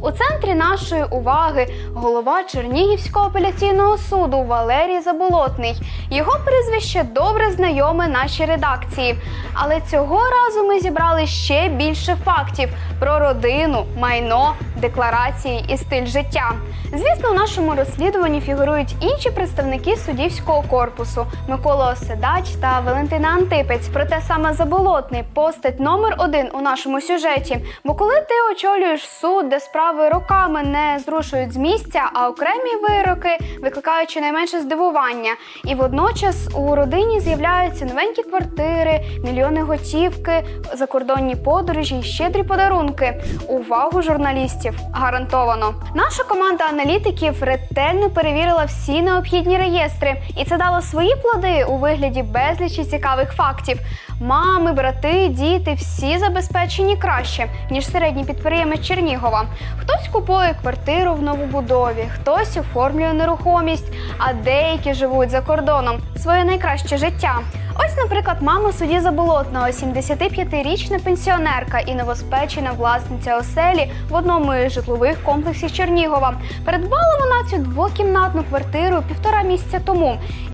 У центрі нашої уваги голова Чернігівського апеляційного суду Валерій Заболотний. Його прізвище добре знайоме нашій редакції. Але цього разу ми зібрали ще більше фактів про родину, майно, декларації і стиль життя. Звісно, у нашому розслідуванні фігурують інші представники суддівського корпусу Микола Оседач та Валентина Антипець. Проте саме Заболотний постать номер один у нашому сюжеті. Бо коли ти очолюєш суд, де справи роками не зрушують з місця, а окремі вироки викликають щонайменше здивування. І водночас у родині з'являються новенькі квартири, мільйони готівки, закордонні подорожі щедрі подарунки. Увагу журналістів гарантовано. Наша команда аналітиків ретельно перевірила всі необхідні реєстри, і це дало свої плоди у вигляді безлічі цікавих фактів. Мами, брати, діти всі забезпечені краще, ніж середній підприємець Чернігова. Хтось купує квартиру в новобудові, хтось оформлює нерухомість, а деякі живуть за кордоном своє найкраще життя. Ось, наприклад, мама судді Заболотного, 75-річна пенсіонерка і новоспечена власниця оселі в одному із житлових комплексів Чернігова. Передбала вона цю двокімнатну квартиру півтора місяця тому.